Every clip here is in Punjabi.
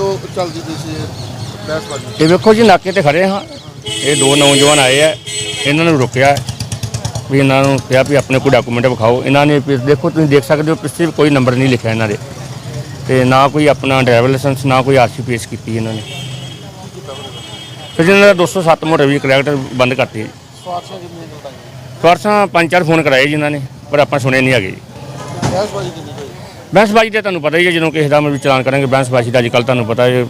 ਕਦੋਂ ਚੱਲਦੀ ਪਈ ਸੀ ਇਹ ਬਹਿਸਬਾਜ਼ੀ ਇਹ ਵੇਖੋ ਜੀ ਨਾਕੇ ਤੇ ਖੜੇ ਹਾਂ। ਇਹ ਦੋ ਨੌਜਵਾਨ ਆਏ ਆ। ਇਹਨਾਂ ਨੂੰ ਰੁਕਿਆ। ਵੀ ਇਹਨਾਂ ਨੂੰ ਕਿਹਾ ਵੀ ਆਪਣੇ ਕੋਈ ਡਾਕੂਮੈਂਟ ਵਿਖਾਓ। ਇਹਨਾਂ ਨੇ ਵੀ ਦੇਖੋ ਤੁਸੀਂ ਦੇਖ ਸਕਦੇ ਹੋ ਪਿੱਛੇ ਕੋਈ ਨੰਬਰ ਨਹੀਂ ਲਿਖਿਆ ਇਹਨਾਂ ਦੇ। ਤੇ ਨਾ ਕੋਈ ਆਪਣਾ ਡਰਾਈਵਰ ਲਾਇਸੈਂਸ ਨਾ ਕੋਈ ਆਰਸੀ ਪੇਸ਼ ਕੀਤੀ ਇਹਨਾਂ ਨੇ। ਫਿਰ ਇਹਨਾਂ ਦਾ 207 ਮੋਟਰ ਵੀ ਕਰੈਕਟ ਬੰਦ ਕਰਤੀ। ਜੀ ਸਵਾਰਸਾਂ ਕਿੰਨੀਆਂ ਲੜਾਈਆਂ ਪਰਸਾਂ ਪੰਜ ਚਾਰ ਫੋਨ ਕਰਾਏ ਜੀ ਇਹਨਾਂ ਨੇ ਪਰ ਆਪਾਂ ਸੁਣੇ ਨਹੀਂ ਹੈਗੇ ਜੀ। ਬਹਿਸਬਾਜ਼ੀ ਕਿੰਨੀ ਹੋਈ? ਬਹਿਸਬਾਜ਼ੀ ਤੇ ਤੁਹਾਨੂੰ ਪਤਾ ਹੀ ਹੈ, ਜਦੋਂ ਕਿਸੇ ਦਾ ਮੈਂ ਵੀ ਚਲਾਨ ਕਰਾਂਗੇ, ਬਹਿਸਬਾਜ਼ੀ ਦਾ ਅੱਜ ਕੱਲ੍ਹ ਤੁਹਾਨੂੰ ਪਤਾ ਹੈ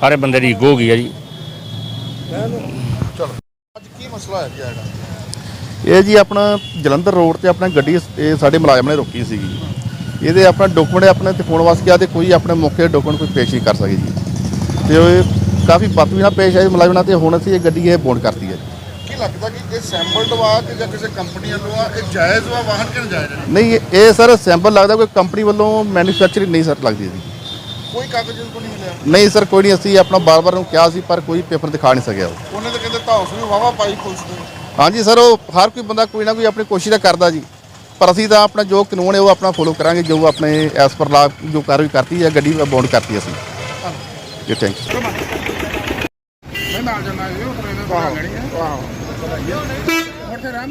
ਸਾਰੇ ਬੰਦੇ ਦੀ ਈਗੋ ਹੋ ਗਈ ਹੈ ਜੀ। ਚਲੋ, ਅੱਜ ਕੀ ਮਸਲਾ ਹੈ ਜੀ ਇਹ ਜੀ ਆਪਣਾ ਜਲੰਧਰ ਰੋਡ ਤੇ ਆਪਣਾ ਗੱਡੀ ਇਹ ਸਾਡੇ ਮੁਲਾਜ਼ਮ ਨੇ ਰੋਕੀ ਸੀਗੀ ਇਹਦੇ ਆਪਣਾ ਡਾਕੂਮੈਂਟ ਆਪਣੇ ਤੇ ਫੋਨ ਵਾਸ ਗਿਆ ਤੇ ਕੋਈ ਆਪਣੇ ਮੌਕੇ ਡਾਕੂਮੈਂਟ ਕੋਈ ਪੇਸ਼ ਨਹੀਂ ਕਰ ਸਕੇ ਜੀ। ਤੇ ਉਹ ਕਾਫੀ ਬਦਤਮੀਜ਼ੀ ਨਾਲ ਪੇਸ਼ ਆਏ, ਮੁਲਾਜ਼ਮ ਨਾਲ ਤੇ ਹੁਣ ਅਸੀਂ ਇਹ ਗੱਡੀ ਇਹ ਬੌਂਡ ਕਰਤੀ ਹੈ ਕੀ ਲੱਗਦਾ ਕਿ ਇਹ ਸੈਂਪਲ ਵਾ ਕਿ ਜਾਂ ਕਿਸੇ ਕੰਪਨੀ ਵੱਲੋਂ ਆ ਇਹ ਜਾਇਜ਼ ਵਾ ਵਾਹਨ ਕਿ ਜਾਇਜ਼ ਹੈ ਨਹੀਂ ਇਹ- ਇਹ ਸਰ ਸੈਂਪਲ ਲੱਗਦਾ ਕੋਈ ਕੰਪਨੀ ਵੱਲੋਂ ਮੈਨੂਫੈਕਚਰਿੰਗ ਨਹੀਂ ਸਰ ਲੱਗਦੀ ਸੀ ਕੋਈ ਕਾਗਜ਼ ਕੋ ਨਹੀਂ ਮਿਲਿਆ? ਨਹੀਂ ਸਰ ਕੋਈ ਨਹੀਂ ਅਸੀਂ ਆਪਣਾ ਬਾਰ-ਬਾਰ ਨੂੰ ਕਿਹਾ ਸੀ ਪਰ ਕੋਈ ਪੇਪਰ ਦਿਖਾ ਨਹੀਂ ਸਕਿਆ ਉਹ। ਉਹਨੇ ਤਾਂ ਕਹਿੰਦੇ ਧੌਸ ਵੀ ਵਾਵਾ ਪਾਈ ਪੁਲਿਸ ਨੇ। ਹਾਂਜੀ ਸਰ ਉਹ ਹਰ ਕੋਈ ਬੰਦਾ ਕੋਈ ਨਾ ਕੋਈ ਆਪਣੀ ਕੋਸ਼ਿਸ਼ ਤਾਂ ਕਰਦਾ ਜੀ। ਪਰ ਅਸੀਂ ਤਾਂ ਆਪਣਾ ਜੋ ਕਾਨੂੰਨ ਹੈ ਉਹ ਆਪਣਾ ਫੋਲੋ ਕਰਾਂਗੇ ਜੋ ਆਪਣੇ ਐਸ ਪਰ ਲਾ ਜੋ ਕਾਰਵਾਈ ਕਰਤੀ ਹੈ ਗੱਡੀ ਬੌਂਡ ਕਰਤੀ ਅਸੀਂ। ਜੀ ਥੈਂਕ ਯੂ ਮੈਂ ਨਾਲ ਜਾਣਾ ਜੀ ਉਹ ਟ੍ਰੇਨ ਬਣਾ ਲੈਣੀ ਹੈ। ਵਾਹ ਉੱਥੇ ਰਹਿਣ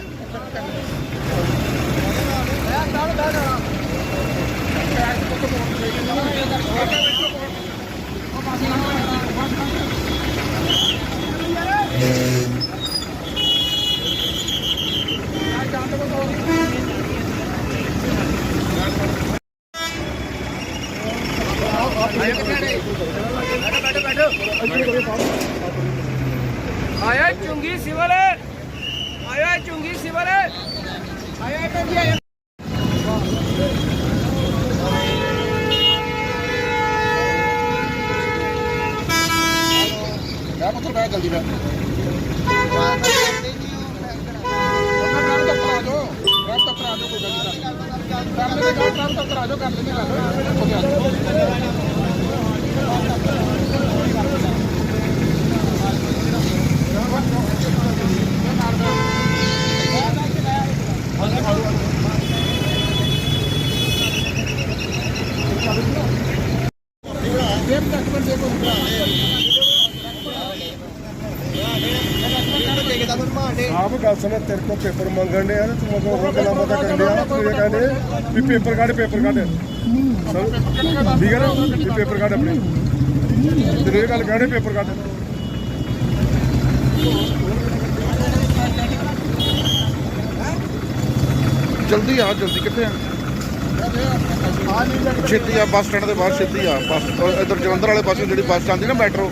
ਆਇਆ ਚੁੰਗੀ ਸਿਵਲ ਆਇਆ ਚੁੰਗੀ ਸਿਵਲ ਆਇਆ ਕੰਜੀ ਆਇਆ ਮੈਂ ਪੁੱਤਰ ਬੈ ਜਲਦੀ ਬੈ ਆਪ ਗੱਲ ਸੁਣ, ਤੇਰੇ ਕੋਲ ਪੇਪਰ ਮੰਗਣ ਦੇ ਆ ਤੂੰ ਮਗਰ ਹੋਰ ਗੱਲਾਂ ਪਤਾ ਕਰਨ ਦੇ ਆ ਤੂੰ ਇਹ ਕਹਿੰਦੇ ਵੀ ਪੇਪਰ ਕੱਢ ਪੇਪਰ ਕੱਢ। ਠੀਕ ਹੈ ਨਾ? ਵੀ ਪੇਪਰ ਕੱਢ ਆਪਣੇ। ਤੇਰੇ ਇਹ ਗੱਲ ਕਹਿੰਦੇ ਪੇਪਰ ਕੱਢ। ਜਲਦੀ ਆ, ਜਲਦੀ ਕਿੱਥੇ ਆ? ਛੇਤੀ ਆ, ਬੱਸ ਸਟੈਂਡ ਦੇ ਬਾਹਰ ਛੇਤੀ ਆ, ਬੱਸ ਉਹ ਜਲੰਧਰ ਵਾਲੇ ਪਾਸੇ ਜਿਹੜੀ ਬੱਸ ਜਾਂਦੀ ਨਾ ਮੈਟਰੋ।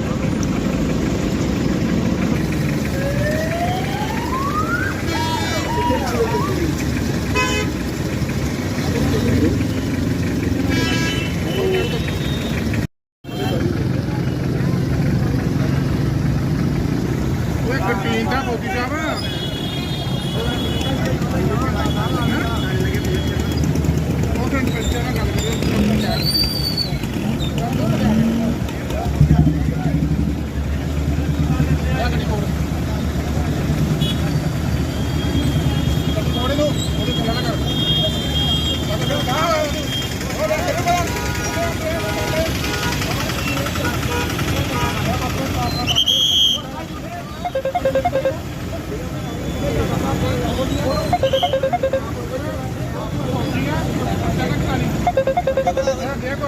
ਪੋਤੀ ਜਾਵਾ ਉਹ ਤਾਂ ਨਾਲ ਗੱਲ ਕਰਿਓ